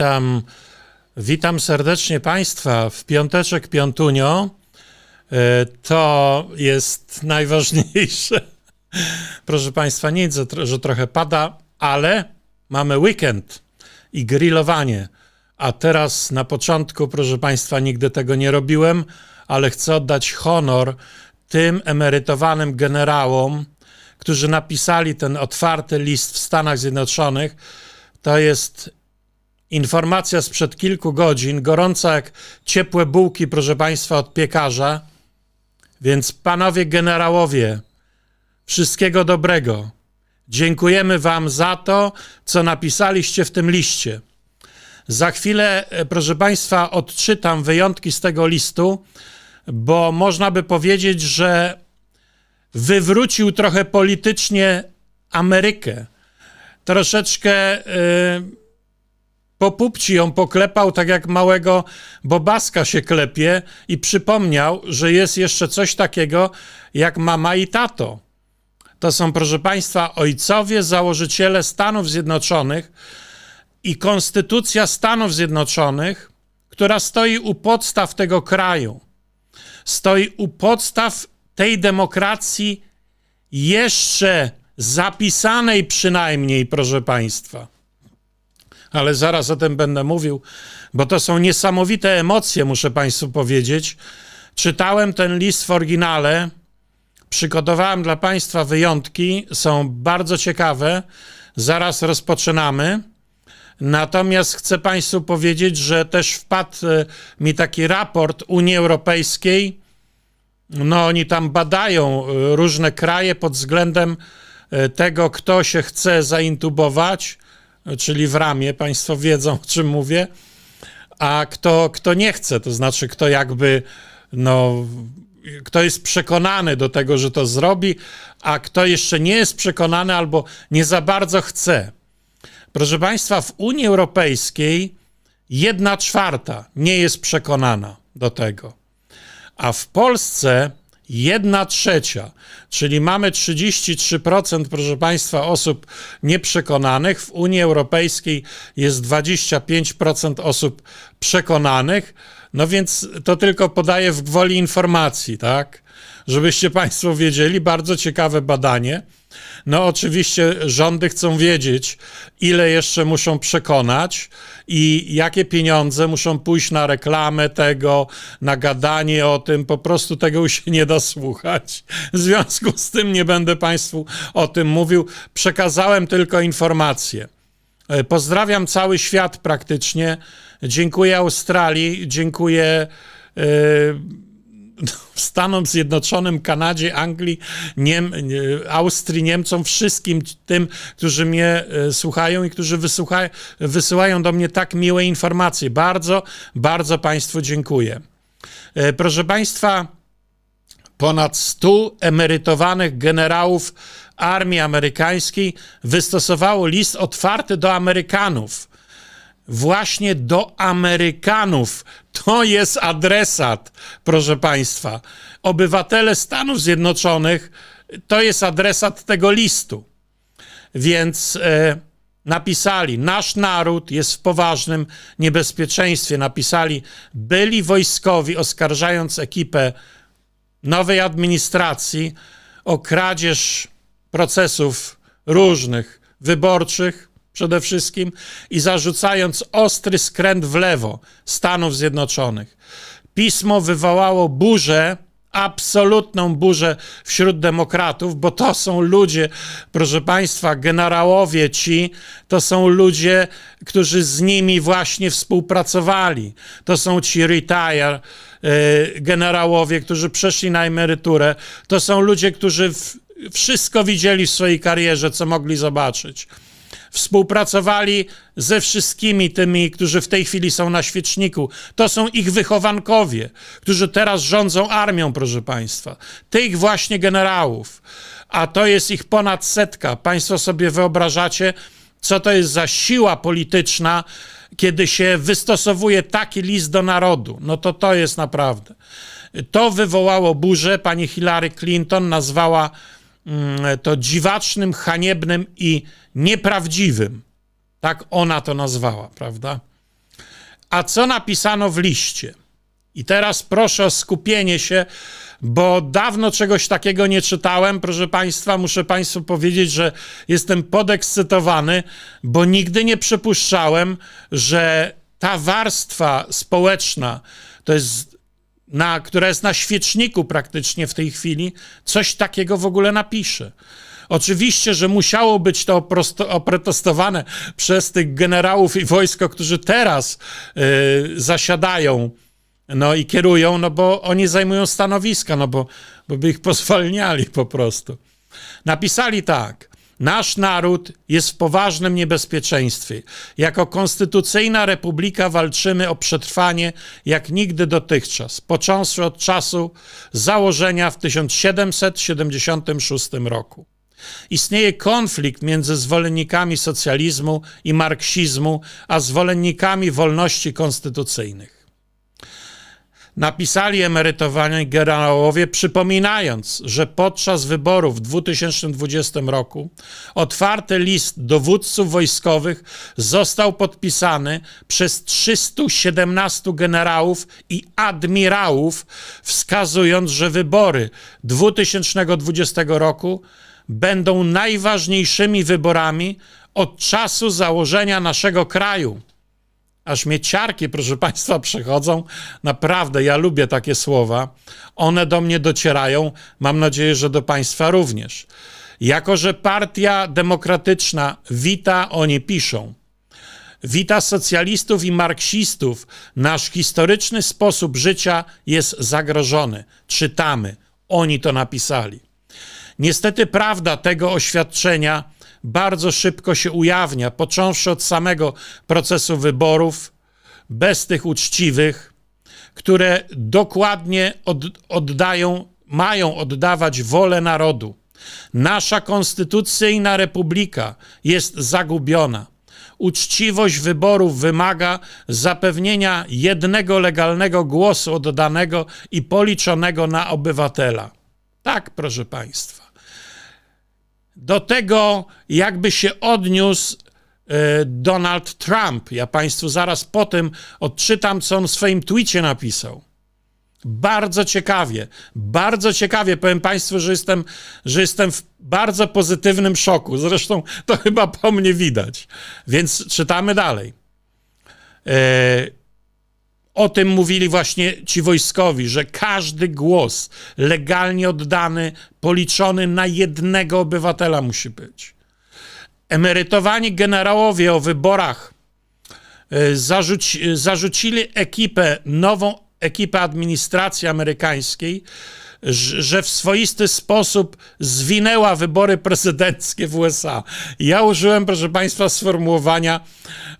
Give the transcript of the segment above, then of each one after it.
Witam, witam serdecznie Państwa w piąteczek Piątunio. E, To jest najważniejsze. Proszę Państwa, nic, że tro- że trochę pada, ale mamy weekend i grillowanie. A teraz na początku, proszę Państwa, nigdy tego nie robiłem, ale chcę oddać honor tym emerytowanym generałom, którzy napisali ten otwarty list w Stanach Zjednoczonych. To jest informacja sprzed kilku godzin, gorąca jak ciepłe bułki, proszę Państwa, od piekarza. Więc panowie generałowie, wszystkiego dobrego. Dziękujemy Wam za to, co napisaliście w tym liście. Za chwilę, e, proszę Państwa, odczytam wyjątki z tego listu, bo można by powiedzieć, że wywrócił trochę politycznie Amerykę. Troszeczkę y, po pupci ją poklepał, tak jak małego bobaska się klepie i przypomniał, że jest jeszcze coś takiego jak mama i tato. To są, proszę Państwa, ojcowie, założyciele Stanów Zjednoczonych i Konstytucja Stanów Zjednoczonych, która stoi u podstaw tego kraju. Stoi u podstaw tej demokracji jeszcze zapisanej przynajmniej, proszę Państwa. Ale zaraz o tym będę mówił, bo to są niesamowite emocje, muszę Państwu powiedzieć. Czytałem ten list w oryginale, przygotowałem dla Państwa wyjątki, są bardzo ciekawe. Zaraz rozpoczynamy. Natomiast chcę Państwu powiedzieć, że też wpadł e, mi taki raport Unii Europejskiej. No, oni tam badają e, różne kraje pod względem e, tego, kto się chce zaintubować, czyli w ramię, Państwo wiedzą, o czym mówię, a kto, kto nie chce, to znaczy, kto jakby, no, kto jest przekonany do tego, że to zrobi, a kto jeszcze nie jest przekonany albo nie za bardzo chce. Proszę Państwa, w Unii Europejskiej jedna czwarta nie jest przekonana do tego, a w Polsce jedna trzecia, czyli mamy 33%, proszę Państwa, osób nieprzekonanych. W Unii Europejskiej jest 25% osób przekonanych. No więc to tylko podaję w gwoli informacji, tak? Żebyście Państwo wiedzieli, bardzo ciekawe badanie. No, oczywiście rządy chcą wiedzieć, ile jeszcze muszą przekonać i jakie pieniądze muszą pójść na reklamę tego, na gadanie o tym. Po prostu tego już się nie da słuchać. W związku z tym nie będę Państwu o tym mówił. Przekazałem tylko informacje. E, Pozdrawiam cały świat praktycznie. Dziękuję Australii, dziękuję. e, Stanom Zjednoczonym, Kanadzie, Anglii, Niem, nie- Austrii, Niemcom, wszystkim tym, którzy mnie e, słuchają i którzy wysyłają do mnie tak miłe informacje. Bardzo, bardzo Państwu dziękuję. E, Proszę Państwa, ponad 100 emerytowanych generałów armii amerykańskiej wystosowało list otwarty do Amerykanów właśnie do Amerykanów. To jest adresat, proszę Państwa. Obywatele Stanów Zjednoczonych to jest adresat tego listu. Więc e, napisali: Nasz naród jest w poważnym niebezpieczeństwie. Napisali byli wojskowi, oskarżając ekipę nowej administracji o kradzież procesów różnych, wyborczych przede wszystkim i zarzucając ostry skręt w lewo Stanów Zjednoczonych. Pismo wywołało burzę, absolutną burzę wśród demokratów, bo to są ludzie, proszę Państwa, generałowie ci, to są ludzie, którzy z nimi właśnie współpracowali. To są ci retire e, generałowie, którzy przeszli na emeryturę. To są ludzie, którzy wszystko widzieli w swojej karierze, co mogli zobaczyć współpracowali ze wszystkimi tymi, którzy w tej chwili są na świeczniku. To są ich wychowankowie, którzy teraz rządzą armią, proszę Państwa. Tych właśnie generałów. A to jest ich ponad setka. Państwo sobie wyobrażacie, co to jest za siła polityczna, kiedy się wystosowuje taki list do narodu. No to to jest naprawdę. To wywołało burzę. Pani Hillary Clinton nazwała to dziwacznym, haniebnym i nieprawdziwym. Tak ona to nazwała, prawda? A co napisano w liście? I teraz proszę o skupienie się, bo dawno czegoś takiego nie czytałem. Proszę Państwa, muszę Państwu powiedzieć, że jestem podekscytowany, bo nigdy nie przypuszczałem, że ta warstwa społeczna, to jest na, która jest na świeczniku praktycznie w tej chwili, coś takiego w ogóle napisze. Oczywiście, że musiało być to oprotestowane przez tych generałów i wojsko, którzy teraz y, zasiadają no i kierują, no bo oni zajmują stanowiska, no bo, bo by ich pozwalniali po prostu. Napisali tak. Nasz naród jest w poważnym niebezpieczeństwie. Jako konstytucyjna republika walczymy o przetrwanie jak nigdy dotychczas, począwszy od czasu założenia w 1776 roku. Istnieje konflikt między zwolennikami socjalizmu i marksizmu, a zwolennikami wolności konstytucyjnych napisali emerytowani generałowie, przypominając, że podczas wyborów w 2020 roku otwarty list dowódców wojskowych został podpisany przez 317 generałów i admirałów, wskazując, że wybory 2020 roku będą najważniejszymi wyborami od czasu założenia naszego kraju aż mnie ciarki, proszę Państwa, przechodzą. Naprawdę, ja lubię takie słowa. One do mnie docierają. Mam nadzieję, że do Państwa również. Jako, że Partia Demokratyczna wita, oni piszą. Wita socjalistów i marksistów. Nasz historyczny sposób życia jest zagrożony. Czytamy. Oni to napisali. Niestety prawda tego oświadczenia bardzo szybko się ujawnia, począwszy od samego procesu wyborów, bez tych uczciwych, które dokładnie od, oddają, mają oddawać wolę narodu. Nasza konstytucyjna republika jest zagubiona. Uczciwość wyborów wymaga zapewnienia jednego legalnego głosu oddanego i policzonego na obywatela. Tak, proszę Państwa do tego, jakby się odniósł e, Donald Trump. Ja Państwu zaraz po tym odczytam, co on w swoim twicie napisał. Bardzo ciekawie, bardzo ciekawie. Powiem Państwu, że jestem, że jestem w bardzo pozytywnym szoku. Zresztą to chyba po mnie widać. Więc czytamy dalej. E, o tym mówili właśnie ci wojskowi, że każdy głos legalnie oddany, policzony na jednego obywatela musi być. Emerytowani generałowie o wyborach e, zarzuci, zarzucili ekipę, nową ekipę administracji amerykańskiej, że w swoisty sposób zwinęła wybory prezydenckie w USA. Ja użyłem, proszę Państwa, sformułowania,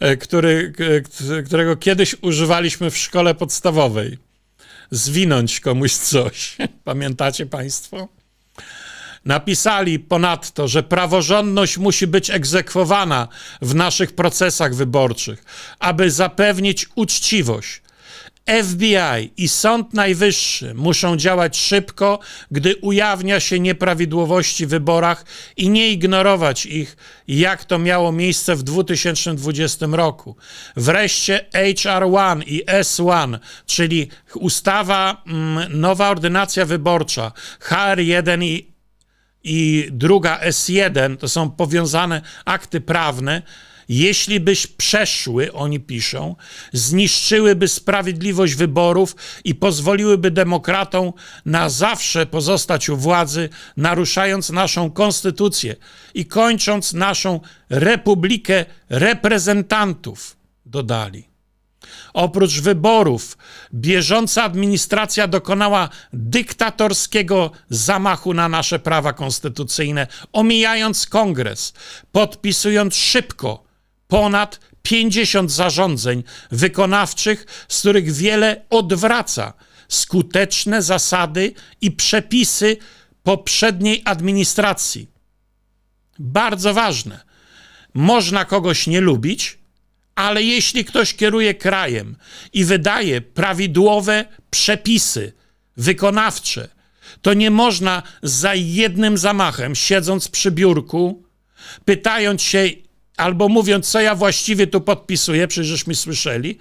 e, który, e, którego kiedyś używaliśmy w szkole podstawowej. Zwinąć komuś coś. Pamiętacie Państwo? Napisali ponadto, że praworządność musi być egzekwowana w naszych procesach wyborczych, aby zapewnić uczciwość, FBI i Sąd Najwyższy muszą działać szybko, gdy ujawnia się nieprawidłowości w wyborach i nie ignorować ich, jak to miało miejsce w 2020 roku. Wreszcie HR1 i S1, czyli ustawa, mm, nowa ordynacja wyborcza, HR1 i i druga S1, to są powiązane akty prawne, jeśli byś przeszły, oni piszą, zniszczyłyby sprawiedliwość wyborów i pozwoliłyby demokratom na zawsze pozostać u władzy, naruszając naszą konstytucję i kończąc naszą republikę reprezentantów, dodali. Oprócz wyborów, bieżąca administracja dokonała dyktatorskiego zamachu na nasze prawa konstytucyjne, omijając kongres, podpisując szybko ponad 50 zarządzeń wykonawczych, z których wiele odwraca skuteczne zasady i przepisy poprzedniej administracji. Bardzo ważne. Można kogoś nie lubić, ale jeśli ktoś kieruje krajem i wydaje prawidłowe przepisy wykonawcze, to nie można za jednym zamachem, siedząc przy biurku, pytając się, albo mówiąc, co ja właściwie tu podpisuję, przecieżśmy słyszeli,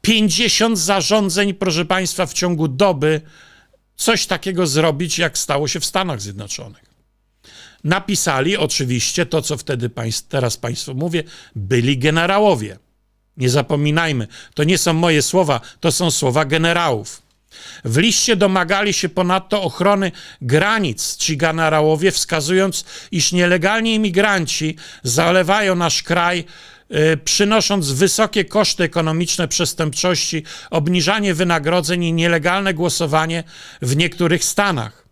50 zarządzeń, proszę Państwa, w ciągu doby coś takiego zrobić, jak stało się w Stanach Zjednoczonych. Napisali oczywiście to, co wtedy państw, teraz Państwu mówię, byli generałowie. Nie zapominajmy, to nie są moje słowa, to są słowa generałów. W liście domagali się ponadto ochrony granic ci generałowie, wskazując, iż nielegalni imigranci zalewają nasz kraj, y, przynosząc wysokie koszty ekonomiczne przestępczości, obniżanie wynagrodzeń i nielegalne głosowanie w niektórych stanach.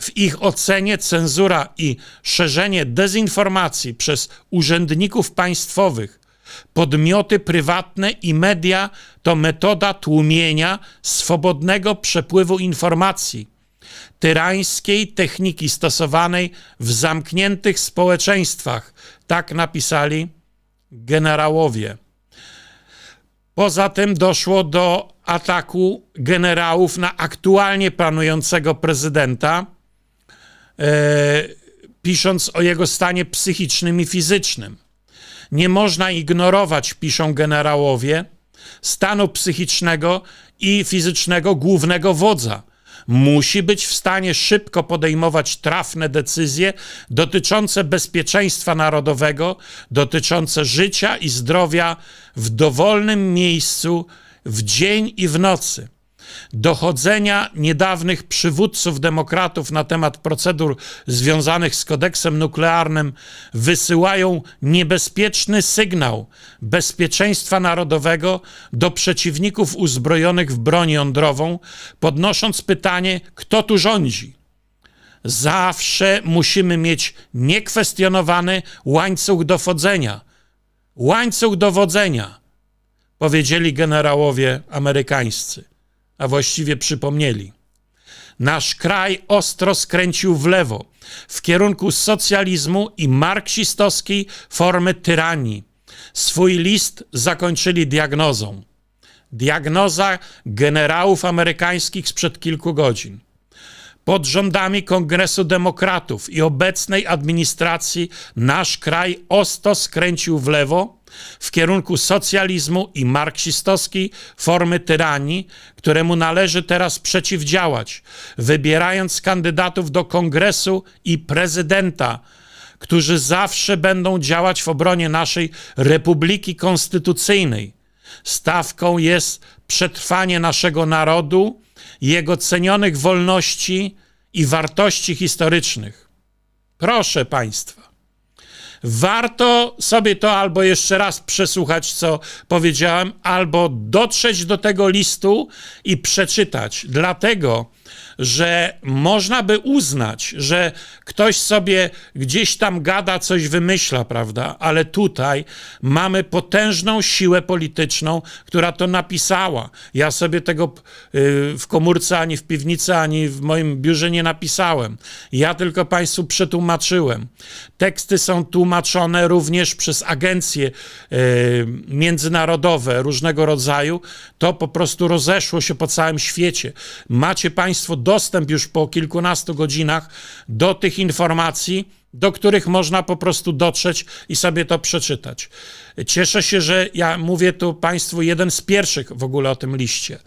W ich ocenie cenzura i szerzenie dezinformacji przez urzędników państwowych, podmioty prywatne i media to metoda tłumienia swobodnego przepływu informacji, tyrańskiej techniki stosowanej w zamkniętych społeczeństwach. Tak napisali generałowie. Poza tym doszło do ataku generałów na aktualnie planującego prezydenta, e, pisząc o jego stanie psychicznym i fizycznym. Nie można ignorować, piszą generałowie, stanu psychicznego i fizycznego głównego wodza. Musi być w stanie szybko podejmować trafne decyzje dotyczące bezpieczeństwa narodowego, dotyczące życia i zdrowia w dowolnym miejscu, w dzień i w nocy dochodzenia niedawnych przywódców demokratów na temat procedur związanych z kodeksem nuklearnym wysyłają niebezpieczny sygnał bezpieczeństwa narodowego do przeciwników uzbrojonych w broń jądrową, podnosząc pytanie, kto tu rządzi. Zawsze musimy mieć niekwestionowany łańcuch dowodzenia. Łańcuch dowodzenia, powiedzieli generałowie amerykańscy a właściwie przypomnieli. Nasz kraj ostro skręcił w lewo, w kierunku socjalizmu i marksistowskiej formy tyranii. Swój list zakończyli diagnozą. Diagnoza generałów amerykańskich sprzed kilku godzin. Pod rządami Kongresu Demokratów i obecnej administracji nasz kraj ostro skręcił w lewo w kierunku socjalizmu i marksistowskiej formy tyranii, któremu należy teraz przeciwdziałać, wybierając kandydatów do Kongresu i prezydenta, którzy zawsze będą działać w obronie naszej Republiki Konstytucyjnej. Stawką jest przetrwanie naszego narodu, jego cenionych wolności i wartości historycznych. Proszę Państwa, warto sobie to albo jeszcze raz przesłuchać, co powiedziałem, albo dotrzeć do tego listu i przeczytać. Dlatego, że można by uznać, że ktoś sobie gdzieś tam gada, coś wymyśla, prawda? Ale tutaj mamy potężną siłę polityczną, która to napisała. Ja sobie tego y, w komórce, ani w piwnicy, ani w moim biurze nie napisałem. Ja tylko Państwu przetłumaczyłem. Teksty są tłumaczone również przez agencje y, międzynarodowe różnego rodzaju. To po prostu rozeszło się po całym świecie. Macie Państwo dostęp już po kilkunastu godzinach do tych informacji, do których można po prostu dotrzeć i sobie to przeczytać. Cieszę się, że ja mówię tu Państwu jeden z pierwszych w ogóle o tym liście.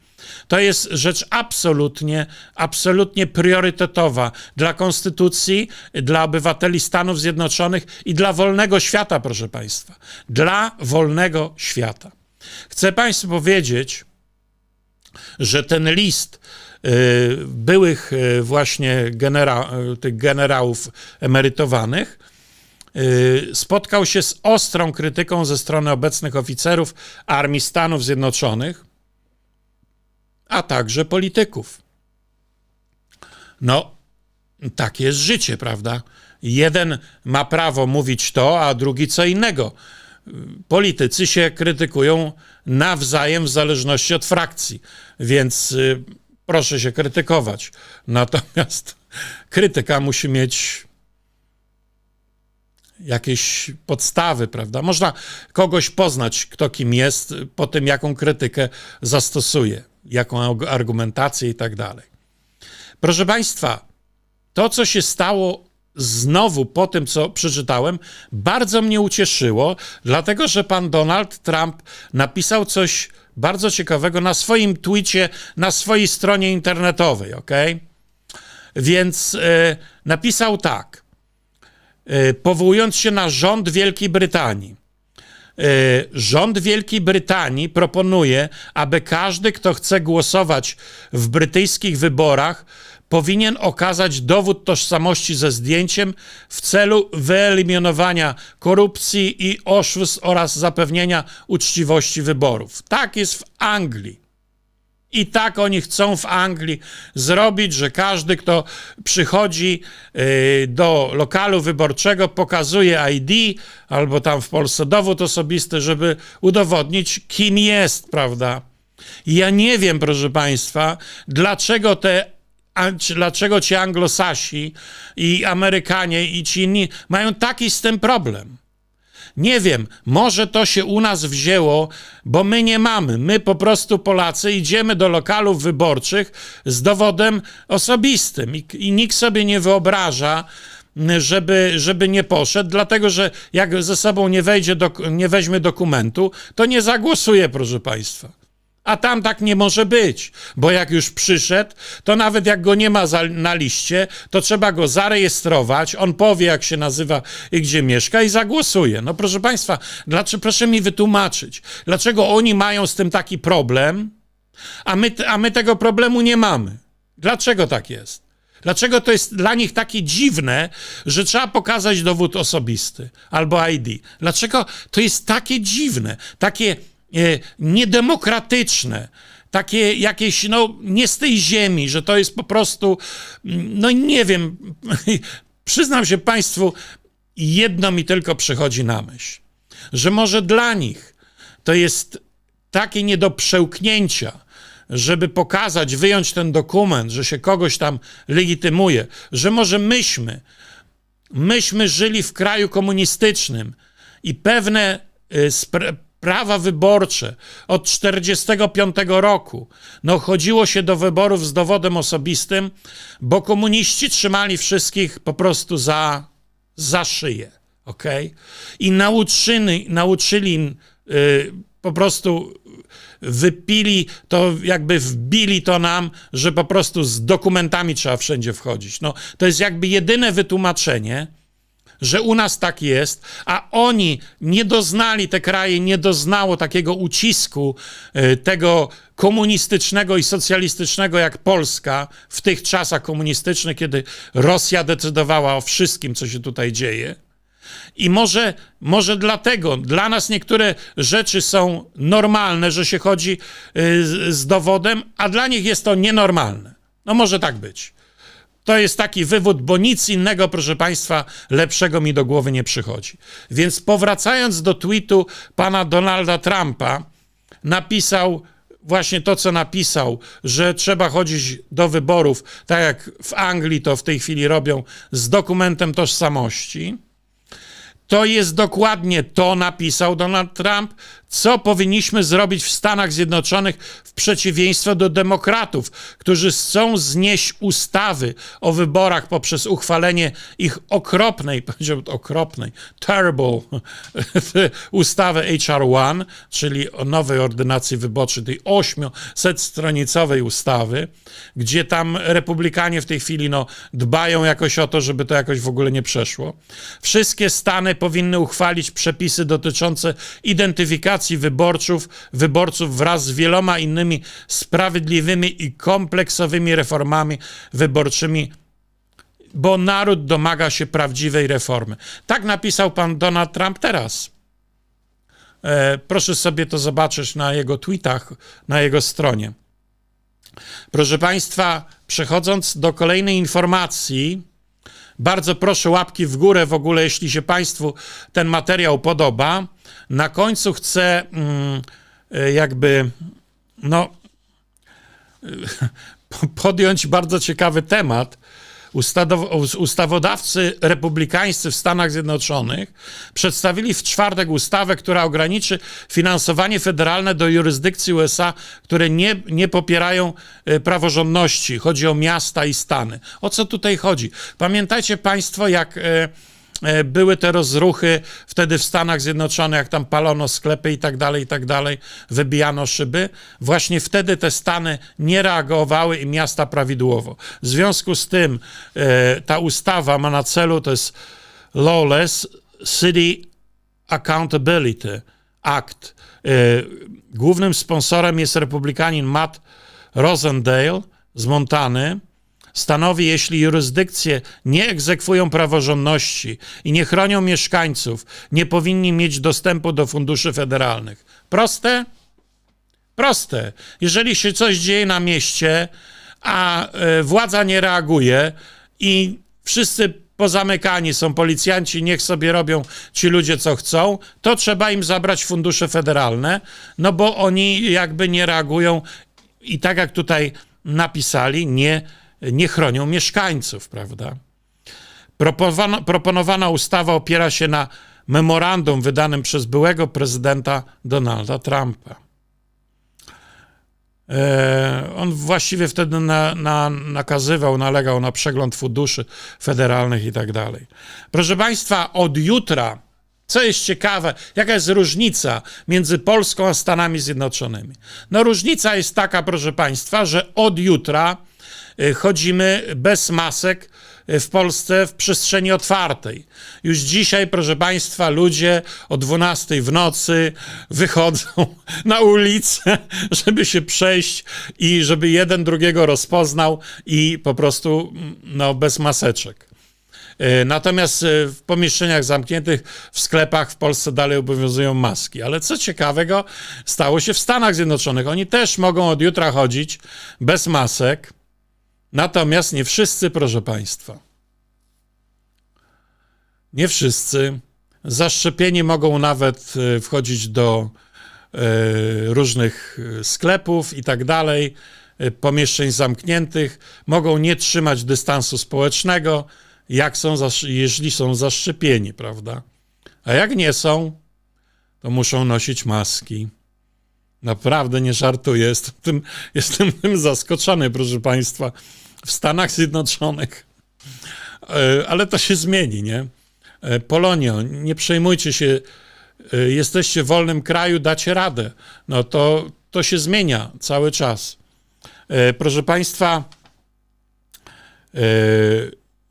To jest rzecz absolutnie, absolutnie priorytetowa dla konstytucji, dla obywateli Stanów Zjednoczonych i dla wolnego świata, proszę Państwa. Dla wolnego świata. Chcę Państwu powiedzieć, że ten list byłych y, właśnie genera y, tych generałów emerytowanych spotkał się z ostrą krytyką ze strony obecnych oficerów Armii Stanów Zjednoczonych, a także polityków. No, takie jest życie, prawda? Jeden ma prawo mówić to, a drugi co innego. Politycy się krytykują nawzajem w zależności od frakcji, więc y, proszę się krytykować. Natomiast krytyka musi mieć jakieś podstawy, prawda? Można kogoś poznać, kto kim jest, po tym, jaką krytykę zastosuje, jaką argumentację i tak dalej. Proszę Państwa, to, co się stało znowu po tym, co przeczytałem, bardzo mnie ucieszyło, dlatego że pan Donald Trump napisał coś bardzo ciekawego na swoim twicie, na swojej stronie internetowej, ok? Więc e, napisał tak, e, powołując się na rząd Wielkiej Brytanii. E, Rząd Wielkiej Brytanii proponuje, aby każdy, kto chce głosować w brytyjskich wyborach, powinien okazać dowód tożsamości ze zdjęciem w celu wyeliminowania korupcji i oszustw oraz zapewnienia uczciwości wyborów. Tak jest w Anglii. I tak oni chcą w Anglii zrobić, że każdy, kto przychodzi y, do lokalu wyborczego, pokazuje ID albo tam w Polsce dowód osobisty, żeby udowodnić, kim jest, prawda? Ja nie wiem, proszę Państwa, dlaczego te a, dlaczego ci anglosasi i Amerykanie i ci inni mają taki z tym problem. Nie wiem, może to się u nas wzięło, bo my nie mamy. My po prostu Polacy idziemy do lokalów wyborczych z dowodem osobistym i, i nikt sobie nie wyobraża, żeby, żeby nie poszedł, dlatego że jak ze sobą nie, wejdzie do, nie weźmie dokumentu, to nie zagłosuje, proszę Państwa. A tam tak nie może być, bo jak już przyszedł, to nawet jak go nie ma za, na liście, to trzeba go zarejestrować, on powie, jak się nazywa i gdzie mieszka i zagłosuje. No proszę Państwa, dlaczego, proszę mi wytłumaczyć, dlaczego oni mają z tym taki problem, a my, a my tego problemu nie mamy? Dlaczego tak jest? Dlaczego to jest dla nich takie dziwne, że trzeba pokazać dowód osobisty albo ID? Dlaczego to jest takie dziwne, takie niedemokratyczne, takie jakieś, no, nie z tej ziemi, że to jest po prostu, mm, no nie wiem, przyznam się Państwu, jedno mi tylko przychodzi na myśl, że może dla nich to jest takie nie do przełknięcia, żeby pokazać, wyjąć ten dokument, że się kogoś tam legitymuje, że może myśmy, myśmy żyli w kraju komunistycznym i pewne y, prawa wyborcze od 1945 roku, no chodziło się do wyborów z dowodem osobistym, bo komuniści trzymali wszystkich po prostu za, za szyję, ok? I nauczyli, nauczyli y, po prostu wypili to, jakby wbili to nam, że po prostu z dokumentami trzeba wszędzie wchodzić. No, to jest jakby jedyne wytłumaczenie, że u nas tak jest, a oni nie doznali, te kraje nie doznało takiego ucisku y, tego komunistycznego i socjalistycznego jak Polska w tych czasach komunistycznych, kiedy Rosja decydowała o wszystkim, co się tutaj dzieje. I może, może dlatego dla nas niektóre rzeczy są normalne, że się chodzi y, z, z dowodem, a dla nich jest to nienormalne. No może tak być. To jest taki wywód, bo nic innego, proszę Państwa, lepszego mi do głowy nie przychodzi. Więc powracając do tweetu pana Donalda Trumpa, napisał właśnie to, co napisał, że trzeba chodzić do wyborów, tak jak w Anglii to w tej chwili robią, z dokumentem tożsamości. To jest dokładnie to, napisał Donald Trump, co powinniśmy zrobić w Stanach Zjednoczonych w przeciwieństwie do demokratów, którzy chcą znieść ustawy o wyborach poprzez uchwalenie ich okropnej, powiedziałbym okropnej, terrible ustawy HR1, czyli o nowej ordynacji wyborczej, tej 800-stronicowej ustawy, gdzie tam republikanie w tej chwili no, dbają jakoś o to, żeby to jakoś w ogóle nie przeszło. Wszystkie stany powinny uchwalić przepisy dotyczące identyfikacji wyborców, wyborców wraz z wieloma innymi sprawiedliwymi i kompleksowymi reformami wyborczymi, bo naród domaga się prawdziwej reformy. Tak napisał pan Donald Trump teraz. E, proszę sobie to zobaczyć na jego tweetach, na jego stronie. Proszę Państwa, przechodząc do kolejnej informacji, bardzo proszę łapki w górę w ogóle, jeśli się Państwu ten materiał podoba. Na końcu chcę mm, y, jakby, no, y, podjąć bardzo ciekawy temat, ustawodawcy republikańscy w Stanach Zjednoczonych przedstawili w czwartek ustawę, która ograniczy finansowanie federalne do jurysdykcji USA, które nie, nie popierają e, praworządności. Chodzi o miasta i stany. O co tutaj chodzi? Pamiętajcie Państwo, jak. E, były te rozruchy wtedy w Stanach Zjednoczonych, jak tam palono sklepy i tak dalej, i tak dalej, wybijano szyby. Właśnie wtedy te stany nie reagowały i miasta prawidłowo. W związku z tym e, ta ustawa ma na celu, to jest Lawless City Accountability Act. E, Głównym sponsorem jest republikanin Matt Rosendale z Montany stanowi, jeśli jurysdykcje nie egzekwują praworządności i nie chronią mieszkańców, nie powinni mieć dostępu do funduszy federalnych. Proste? Proste. Jeżeli się coś dzieje na mieście, a e, władza nie reaguje i wszyscy pozamykani są policjanci, niech sobie robią ci ludzie co chcą, to trzeba im zabrać fundusze federalne, no bo oni jakby nie reagują i tak jak tutaj napisali, nie, nie chronią mieszkańców, prawda? Proponowana, proponowana ustawa opiera się na memorandum wydanym przez byłego prezydenta Donalda Trumpa. E, On właściwie wtedy na, na, nakazywał, nalegał na przegląd funduszy federalnych i tak dalej. Proszę Państwa, od jutra, co jest ciekawe, jaka jest różnica między Polską a Stanami Zjednoczonymi? No, różnica jest taka, proszę Państwa, że od jutra chodzimy bez masek y, w Polsce w przestrzeni otwartej. Już dzisiaj, proszę Państwa, ludzie o 12 w nocy wychodzą na ulicę, żeby się przejść i żeby jeden drugiego rozpoznał i po prostu mm, no, bez maseczek. E, Natomiast w pomieszczeniach zamkniętych, w sklepach w Polsce dalej obowiązują maski. Ale co ciekawego, stało się w Stanach Zjednoczonych. Oni też mogą od jutra chodzić bez masek. Natomiast nie wszyscy, proszę Państwa. Nie wszyscy. Zaszczepieni mogą nawet e, wchodzić do e, różnych e, sklepów i tak dalej, pomieszczeń zamkniętych, mogą nie trzymać dystansu społecznego, jak są, jeśli są zaszczepieni, prawda? A jak nie są, to muszą nosić maski. Naprawdę nie żartuję, jestem tym, jestem tym zaskoczony, proszę Państwa. W Stanach Zjednoczonych E, ale to się zmieni, nie? E, Polonio, nie przejmujcie się, e, jesteście w wolnym kraju, dacie radę. No to, to się zmienia cały czas. Proszę Państwa,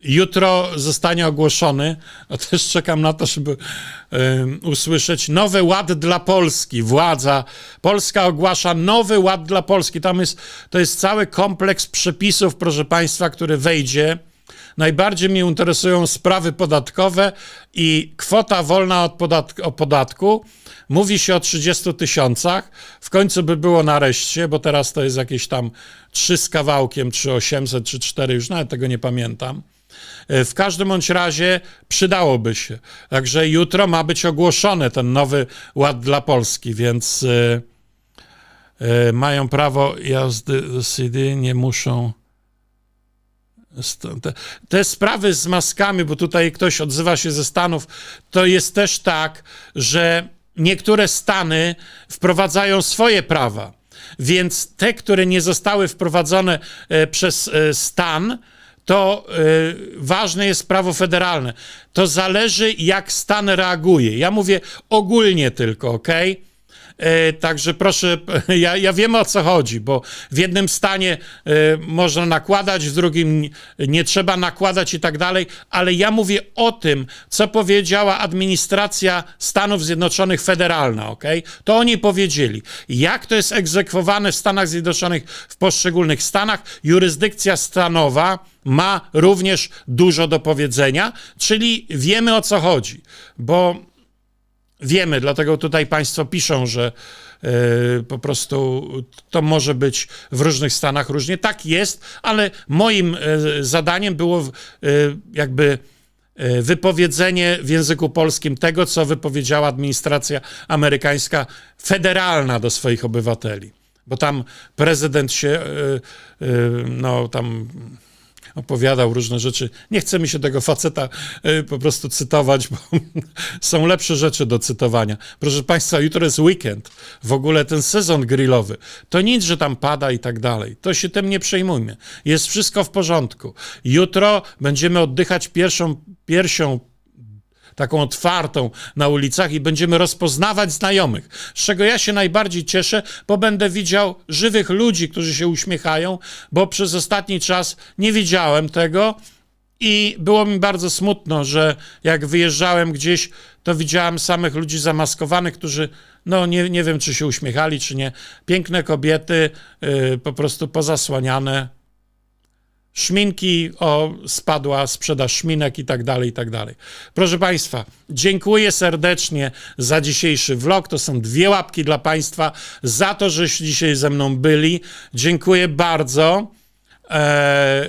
jutro zostanie ogłoszony, a też czekam na to, żeby usłyszeć nowy ład dla Polski. Władza Polska ogłasza nowy ład dla Polski. Tam jest, to jest cały kompleks przepisów, proszę Państwa, który wejdzie. Najbardziej mnie interesują sprawy podatkowe i kwota wolna od podatku, podatku. Mówi się o 30 tysiącach. W końcu by było nareszcie, bo teraz to jest jakieś tam 3 z kawałkiem, czy 800, czy 4, już nawet tego nie pamiętam. E, W każdym bądź razie przydałoby się. Także jutro ma być ogłoszony ten nowy ład dla Polski, więc e, e, mają prawo jazdy do CD, nie muszą. Te, te sprawy z maskami, bo tutaj ktoś odzywa się ze Stanów, to jest też tak, że niektóre stany wprowadzają swoje prawa. Więc te, które nie zostały wprowadzone przez stan, to e, ważne jest prawo federalne. To zależy, jak stan reaguje. Ja mówię ogólnie tylko, ok? E, Także proszę, ja, ja wiem o co chodzi, bo w jednym stanie e, można nakładać, w drugim nie trzeba nakładać i tak dalej, ale ja mówię o tym, co powiedziała administracja Stanów Zjednoczonych federalna, ok? To oni powiedzieli. Jak to jest egzekwowane w Stanach Zjednoczonych, w poszczególnych stanach, jurysdykcja stanowa ma również dużo do powiedzenia, czyli wiemy o co chodzi, bo Wiemy, dlatego tutaj Państwo piszą, że e, po prostu to może być w różnych stanach różnie. Tak jest, ale moim e, zadaniem było e, jakby wypowiedzenie w języku polskim tego, co wypowiedziała administracja amerykańska federalna do swoich obywateli. Bo tam prezydent się, no tam opowiadał różne rzeczy. Nie chce mi się tego faceta y, po prostu cytować, bo są lepsze rzeczy do cytowania. Proszę Państwa, jutro jest weekend, w ogóle ten sezon grillowy. To nic, że tam pada i tak dalej. To się tym nie przejmujmy. Jest wszystko w porządku. Jutro będziemy oddychać pierwszą, piersią taką otwartą na ulicach i będziemy rozpoznawać znajomych. Z czego ja się najbardziej cieszę, bo będę widział żywych ludzi, którzy się uśmiechają, bo przez ostatni czas nie widziałem tego. I było mi bardzo smutno, że jak wyjeżdżałem gdzieś, to widziałem samych ludzi zamaskowanych, którzy, no nie, nie wiem, czy się uśmiechali, czy nie. Piękne kobiety, yy, po prostu pozasłaniane, szminki, o, spadła sprzedaż szminek i tak dalej, i tak dalej. Proszę Państwa, dziękuję serdecznie za dzisiejszy vlog. To są dwie łapki dla Państwa za to, żeście dzisiaj ze mną byli. Dziękuję bardzo. Eee,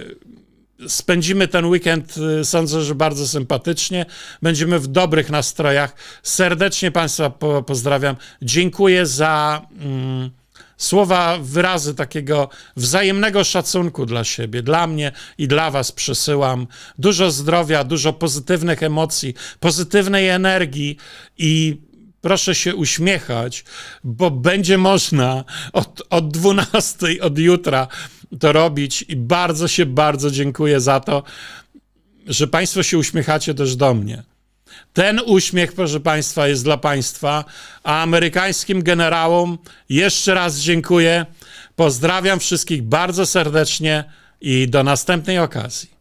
spędzimy ten weekend, y, sądzę, że bardzo sympatycznie. Będziemy w dobrych nastrojach. Serdecznie Państwa po, pozdrawiam. Dziękuję za mm, słowa, wyrazy takiego wzajemnego szacunku dla siebie, dla mnie i dla Was przesyłam. Dużo zdrowia, dużo pozytywnych emocji, pozytywnej energii i proszę się uśmiechać, bo będzie można od, od 12 od jutra to robić i bardzo się, bardzo dziękuję za to, że Państwo się uśmiechacie też do mnie. Ten uśmiech, proszę Państwa, jest dla Państwa, a amerykańskim generałom jeszcze raz dziękuję. Pozdrawiam wszystkich bardzo serdecznie i do następnej okazji.